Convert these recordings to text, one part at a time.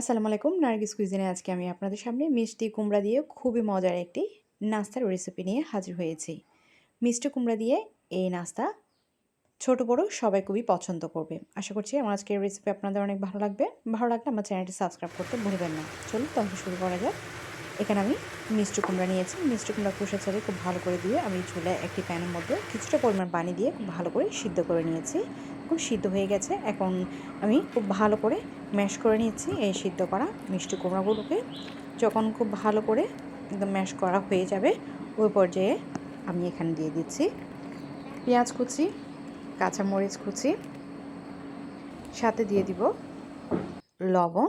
আসসালামু আলাইকুম, নার্গিস কুইজিনে আজকে আমি আপনাদের সামনে মিষ্টি কুমড়া দিয়ে খুবই মজার একটি নাস্তার রেসিপি নিয়ে হাজির হয়েছি। মিষ্টি কুমড়া দিয়ে এই নাস্তা ছোট, বড় সবাই খুবই পছন্দ করবে। আশা করছি আমার আজকের রেসিপি আপনাদের অনেক ভালো লাগবে। ভালো লাগলে আমার চ্যানেলটি সাবস্ক্রাইব করতে ভুলবেন না। চলুন তাহলে শুরু করা যাক। এখানে আমি মিষ্টি কুমড়া নিয়েছি। মিষ্টি কুমড়া কুষা চালে খুব ভালো করে দিয়ে আমি চুলায় একটি প্যানের মধ্যে কিছুটা পরিমাণ পানি দিয়ে খুব ভালো করে সিদ্ধ করে নিয়েছি। খুব সিদ্ধ হয়ে গেছে। এখন আমি খুব ভালো করে ম্যাশ করে নিয়েছি এই সিদ্ধ করা মিষ্টি কুমড়াগুলোকে। যখন খুব ভালো করে একদম ম্যাশ করা হয়ে যাবে, ওই পর্যায়ে আমি এখানে দিয়ে দিচ্ছি পেঁয়াজ কুচি, কাঁচামরিচ কুচি, সাথে দিয়ে দিব লবণ,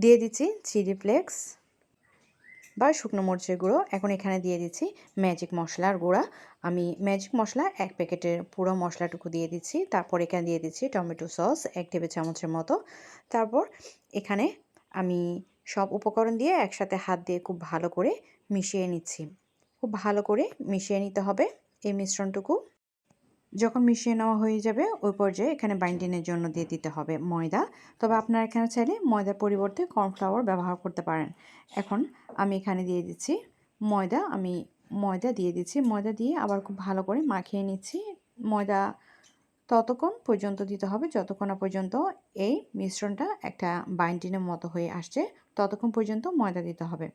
দিয়ে দিচ্ছি চিলি ফ্লেক্স বা শুকনো মরিচের গুঁড়ো, এখন এখানে দিয়ে দিচ্ছি ম্যাজিক মশলার গুঁড়া। আমি ম্যাজিক মশলা এক প্যাকেটের পুরো মশলাটুকু দিয়ে দিচ্ছি। তারপর এখানে দিয়ে দিচ্ছি টমেটো সস এক টেবিল চামচের মতো। তারপর এখানে আমি সব উপকরণ দিয়ে একসাথে হাত দিয়ে খুব ভালো করে মিশিয়ে নিচ্ছি। খুব ভালো করে মিশিয়ে নিতে হবে এই মিশ্রণটুকু। যখন মিশিয়ে নেওয়া হয়ে যাবে, ওই পর্যায়ে এখানে বাইন্ডিংয়ের জন্য দিয়ে দিতে হবে ময়দা। তবে আপনারা এখানে চাইলে ময়দার পরিবর্তে কর্নফ্লাওয়ার ব্যবহার করতে পারেন। এখন আমি এখানে দিয়ে দিচ্ছি ময়দা, আমি ময়দা দিয়ে দিচ্ছি। ময়দা দিয়ে আবার খুব ভালো করে মাখিয়ে নিচ্ছি। ময়দা ততক্ষণ পর্যন্ত দিতে হবে, যতক্ষণ না পর্যন্ত এই মিশ্রণটা একটা বাইন্ডিনের মতো হয়ে আসছে, ততক্ষণ পর্যন্ত ময়দা দিতে হবে।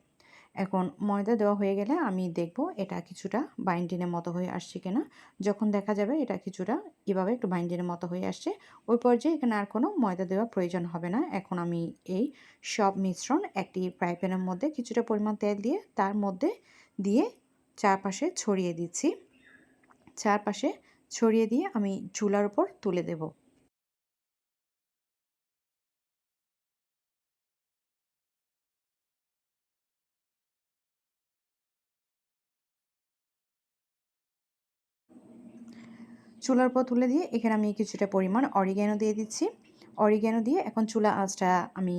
এখন ময়দা দেওয়া হয়ে গেলে আমি দেখব এটা কিছুটা বাইন্ডিনের মতো হয়ে আসছে কিনা। যখন দেখা যাবে এটা কিছুটা এভাবে একটু বাইন্ডিনের মতো হয়ে আসছে, ওই পর্যায়ে এখানে আর কোনো ময়দা দেওয়া প্রয়োজন হবে না। এখন আমি এই সব মিশ্রণ একটি ফ্রাই প্যানের মধ্যে কিছুটা পরিমাণ তেল দিয়ে, তার মধ্যে দিয়ে চারপাশে ছড়িয়ে দিচ্ছি। চারপাশে ছড়িয়ে দিয়ে আমি চুলার উপর তুলে দেবো। চুলার পর তুলে দিয়ে এখানে আমি কিছুটা পরিমাণ অরিগ্যানো দিয়ে দিচ্ছি। অরিগ্যানো দিয়ে এখন চুলা আঁচটা আমি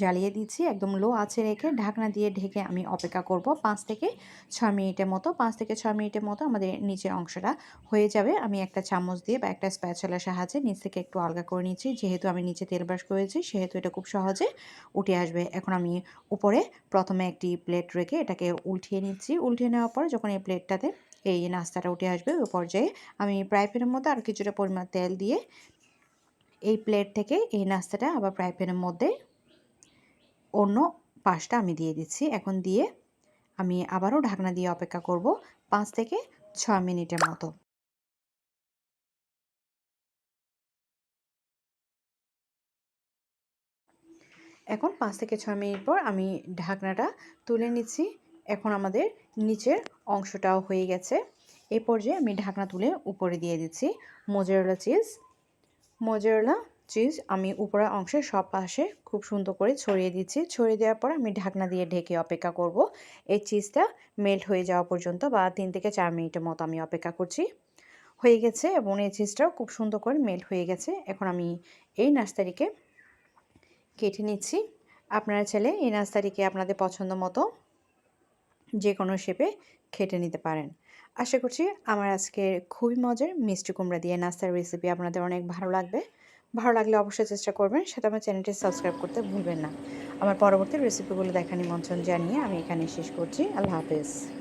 জ্বালিয়ে দিচ্ছি, একদম লো আছে রেখে ঢাকনা দিয়ে ঢেকে আমি অপেক্ষা করব পাঁচ থেকে ছয় মিনিটের মতো, পাঁচ থেকে ছয় মিনিটের মতো আমাদের নিচের অংশটা হয়ে যাবে। আমি একটা চামচ দিয়ে বা একটা স্প্যাচলার সাহায্যে নিচ থেকে একটু আলগা করে নিচ্ছি। যেহেতু আমি নিচে তেল ব্রাশ করেছি, সেহেতু এটা খুব সহজে উঠে আসবে। এখন আমি উপরে প্রথমে একটি প্লেট রেখে এটাকে উল্টিয়ে নিচ্ছি। উল্টিয়ে নেওয়ার পর যখন এই প্লেটটাতে এই নাস্তাটা উঠে আসবে, ওই পর্যায়ে আমি ফ্রাই প্যানের মধ্যে আর কিছুটা পরিমাণ তেল দিয়ে এই প্লেট থেকে এই নাস্তাটা আবার ফ্রাই প্যানের মধ্যে অন্য পাশটা আমি দিয়ে দিচ্ছি। এখন দিয়ে আমি আবারও ঢাকনা দিয়ে অপেক্ষা করব পাঁচ থেকে ছ মিনিটের মতো। এখন পাঁচ থেকে ছয় মিনিট পর আমি ঢাকনাটা তুলে নিচ্ছি। এখন আমাদের নিচের অংশটাও হয়ে গেছে। এই পর্যায়ে আমি ঢাকনা তুলে উপরে দিয়ে দিচ্ছি। মোজারেলা চিজ, মোজারেলা চিজ আমি উপরের অংশে সব পাশে খুব সুন্দর করে ছড়িয়ে দিচ্ছি। ছড়িয়ে দেওয়ার পর আমি ঢাকনা দিয়ে ঢেকে অপেক্ষা করব। এই চিজটা মেল্ট হয়ে যাওয়া পর্যন্ত বা তিন থেকে চার মিনিটের মতো আমি অপেক্ষা করছি। হয়ে গেছে এবং এই চিজটাও খুব সুন্দর করে মেল্ট হয়ে গেছে। এখন আমি এই নাস্তাটিকে কেটে নিচ্ছি। আপনারা ছেলে এই নাস্তাটিকে আপনাদের পছন্দ মতো যে কোনো শেপে খেটে নিতে পারেন। আশা করছি আমার আজকের খুবই মজার মিষ্টি কুমড়া দিয়ে নাস্তার রেসিপি আপনাদের অনেক ভালো লাগবে। ভালো লাগলে অবশ্যই চেষ্টা করবেন। সেটা আমার চ্যানেলটি সাবস্ক্রাইব করতে ভুলবেন না। আমার পরবর্তী রেসিপিগুলো দেখা নিমন্ত্রণ জানিয়ে আমি এখানে শেষ করছি। আল্লাহ হাফেজ।